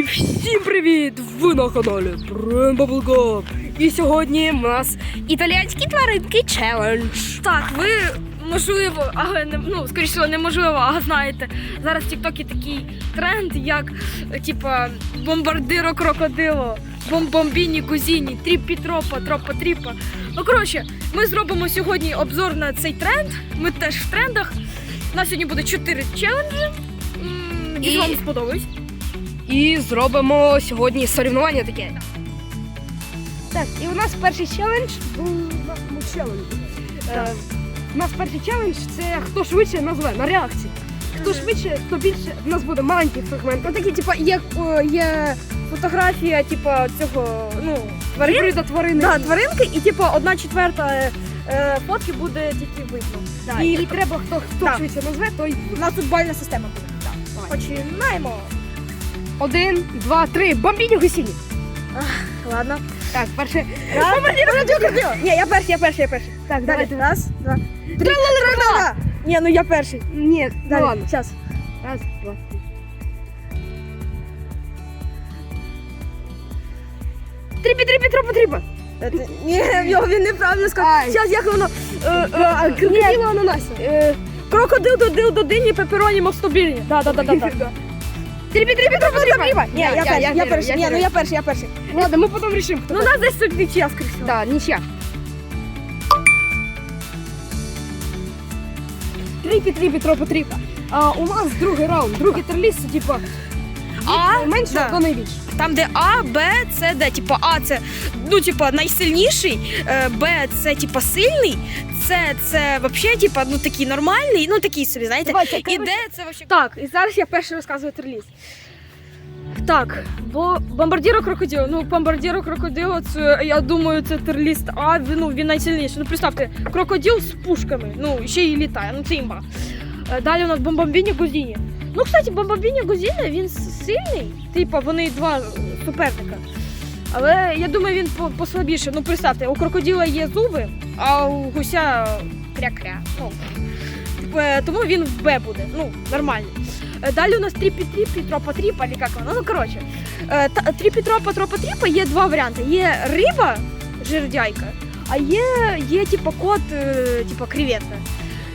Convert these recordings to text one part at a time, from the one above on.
І всім привіт! Ви на каналі Brain І сьогодні в нас італійські тваринки челендж. Так, ви можливо, але не ну скоріше неможливо, а знаєте. Зараз в Тіктокі такий тренд, як типа бомбардиро крокодило, бомбомбіні гузіні, тріпі тропа, тропа тріпа. Ну коротше, ми зробимо сьогодні обзор на цей тренд. Ми теж в трендах. У нас сьогодні буде 4 челенджі. М, І- вам сподобаюсь. І зробимо сьогодні соревнування таке. Так, і у нас перший челендж був ну. Е, у нас перший челендж це хто швидше назве на реакції. Хто швидше, то більше. У нас буде маленький фрагмент. Ну такі, типа, є, є фотографія, типа, цього, ну. Гібрида тварини. Да, тваринки, і типу одна четверта е, е, фотки буде тільки видно. Да, і- і, треба, хто, хто Так. швидше назве, той. У нас тут бальна система буде. Давай. Починаємо. Один, два, три. Бомбіні гусіні. Ладно. Так, перше. Ні, я перший, я перший, я перший. Так, Далі. Раз, два. Три. Тралала. Ні, ну я перший. Ні, ну Далі. ладно. Зараз. Раз, два, три. Тріпі, тріпі, тропа, тріпа. Ні, його він неправильно сказав. Ай. Зараз як воно. Е, е, Крокодила ананасі. е, Крокодил додил до дині пепероні мостобільні. Да, да, да, да, да. Тріпі, тріпі, тропа, тріпа. Ні, я я первый, перший. Ні, ну я перший, я перший. Ладно, ми потім рішимо. Ну, у нас десь тут нічия, скоріше. всього. Да, нічия. Тріпі, тріпі, тропа, тріпа. А у нас другий раунд, другий терліс, це типа А, менше да. до найбільше. Там, де А, Б, С, Д. Типа А це ну, типа, найсильніший, е, Б це типа сильний, С це взагалі типа, ну такий нормальний, ну такий собі, знаєте. Давайте, І коротше, Д це вообще. Так, і зараз я перший розказую триліз. Так, бо бомбардіро крокодило. Ну, бомбардіро крокодило, це я думаю, це терліст. А він, ну, він найсильніший. Ну представте, крокодил з пушками. Ну, ще й літає, ну це імба. Е, Далі у нас бомбомбіні Гузіні. Ну, кстати, бомбомбіні Гузіні, він с- сильний. Типа, вони два суперника. Але я думаю, він по- послабіше. Ну, представте, у крокодила є зуби, а у гуся кря-кря. Ну, е, тому він в Б буде. Ну, нормальний. Е, Далі у нас тріпі-тріпі, тропа-тріпа, або як воно. Ну, коротше. Е, Тріпі-тропа, тропа-тріпа є два варіанти. Є риба, жердяйка, а є, є типа кот, типа креветка.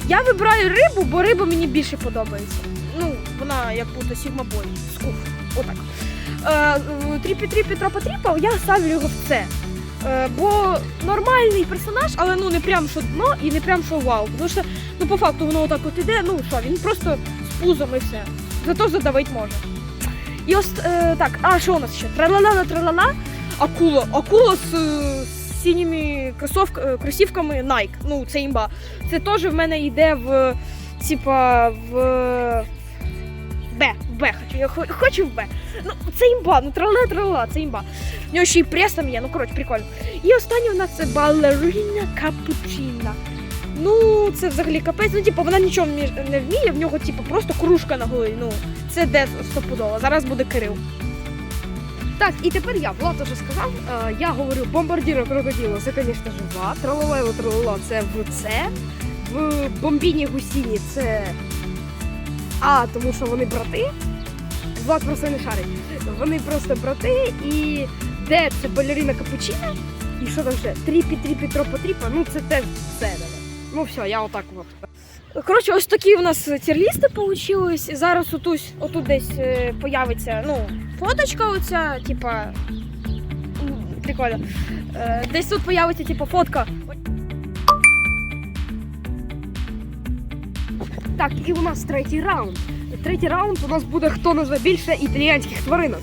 Я вибираю рибу, бо риба мені більше подобається. Ну, вона як будто сігмабой, скуф. Отак. Тріпі-тріпі, тропа-тріпа, я ставлю його в це. Е, бо нормальний персонаж, але ну не прям що дно і не прям що вау. Тому що ну по факту воно отак от іде, ну що, він просто з пузом і все. Зато задавить може. І ось е, так, а що у нас ще? Тралала тралала, акула. Акула з, е, з синіми кросовк, е, кросівками Nike. Ну, це імба. Це теж в мене йде в типа в Б. Б хочу. Я хочу в Б. Ну, це імба, ну тралала тралала, це імба. У нього ще й прес там є, ну коротше, прикольно. І останнє у нас це балерина капучина. Ну, це взагалі капець. Ну, типу, вона нічого не- вміє, в нього, типу, просто кружка на голові. Ну, це де стопудово. Зараз буде Кирил. Так, і тепер я, Влад уже сказав, е, я говорю бомбардіро крокодило, це, звісно ж, Влад, тралалево тралала, це в С, в бомбіні гусіні це А, тому що вони брати. Влад просто не шарить. Вони просто брати і Д це балерина капучина. І що там ще? Тріпі, тріпі, тропа, тріпа, ну це теж давай. Ну все, я отак от. Коротше, ось такі у нас тірлісти получились. Зараз отусь, отут десь е, появиться ну, фоточка оця, типа. Прикольно. Е, Десь тут появиться, типа, фотка. Так, і у нас третій раунд. Третій раунд у нас буде хто назве більше італіянських тваринок.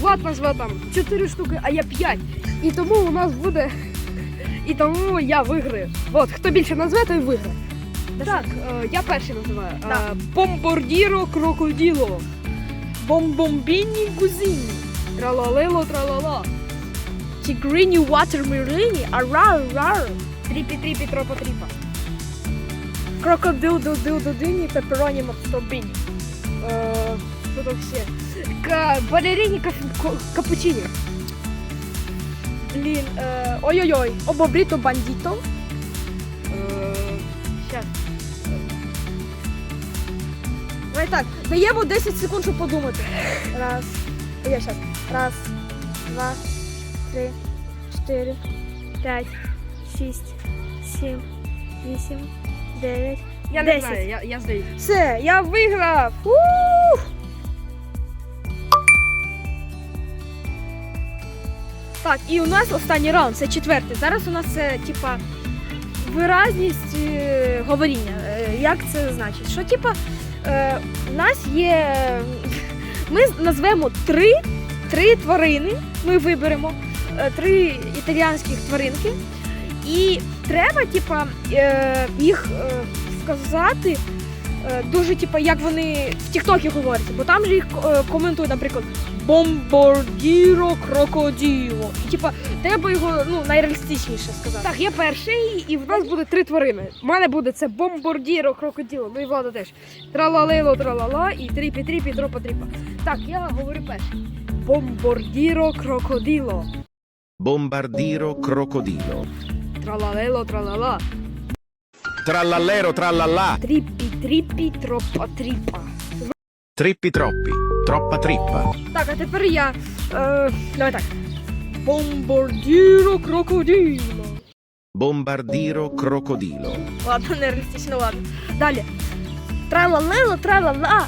Влад назве там 4 штуки, а я 5. І тому у нас буде. І тому я виграю. От, хто більше назве, той виграє. Так, е, я перший називаю. Да. Е, Бомбардіро крокоділо. Бомбомбіні гузіні. Тралалело тралала. Тігрині ватермелині, арар рар. Тріпі тріпі тропа тріпа. Крокодил додил додині, пепероні мацтобіні. Е, Що там ще? К балерині капучині. Блін, е, ой-ой-ой, обобріто бандіто. Е, Щас. Давай так, даємо 10 секунд, щоб подумати. Раз, Я сейчас. Раз, два, три, чотири, п'ять, шість, сім, вісім, дев'ять. Я не знаю, я, я здаюсь. Все, я виграв! Ух! Так, і у нас останній раунд, це четвертий. Зараз у нас це типа виразність е, говоріння. Е, як це значить? Що типа е, у нас є. Ми назвемо три, три тварини. Ми виберемо е, три італіянських тваринки. І треба, типа, е, їх е, сказати е, дуже, типа, як вони в Тіктокі говорять, бо там же їх е, коментують, наприклад, бомбардіро крокоділо. І типа, треба його ну, найреалістичніше сказати. Так, я перший, і в нас буде три тварини. У мене буде це бомбардіро крокодило, ну і влада теж. Тралалило, тралала і тріпі тріпі тропа тріпа. Так, я говорю перший. Бомбардіро крокодило. Bombardiro crocodilo. Тралалило, тралала. Trallallero trallallà. Тріпі тріпі тропа тріпа. Trippi troppi. Troppa trippa. Так, а тепер я. Е, давай так. Бомбардіро крокоділо. Bombardiro crocodilo. Ладно, нереалістично, ладно. Далі. Тралалило, тралала.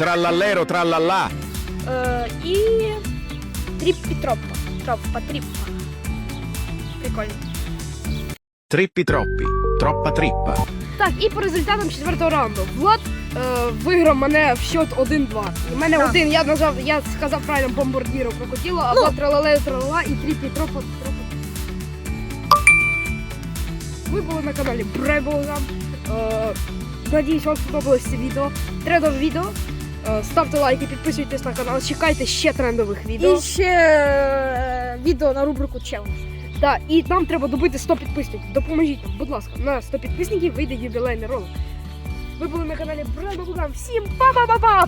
Trallallero trallallà. Е, і тріппі тропа. Тропа, тріппа. Прикольно. Trippi troppi. Troppa trippa. Так, і по результатам четвертого раунду. Влад е, виграв мене в счет 1-2. У мене Так. один, я нажав, я сказав правильно бомбардіро крокодило, а Ну. Влад тралалею тралала і тріпі тропа тропа. Ви були на каналі Брейблгам. Е, надіюсь, вам сподобалось це відео. Трендове відео. Е, ставте лайки, підписуйтесь на канал, чекайте ще трендових відео. І ще е, відео на рубрику челендж. Да, і нам треба добити 100 підписників. Допоможіть нам, будь ласка, на 100 підписників вийде ювілейний ролик. Ви були на каналі Брейблгам. Всім па-па-па-па!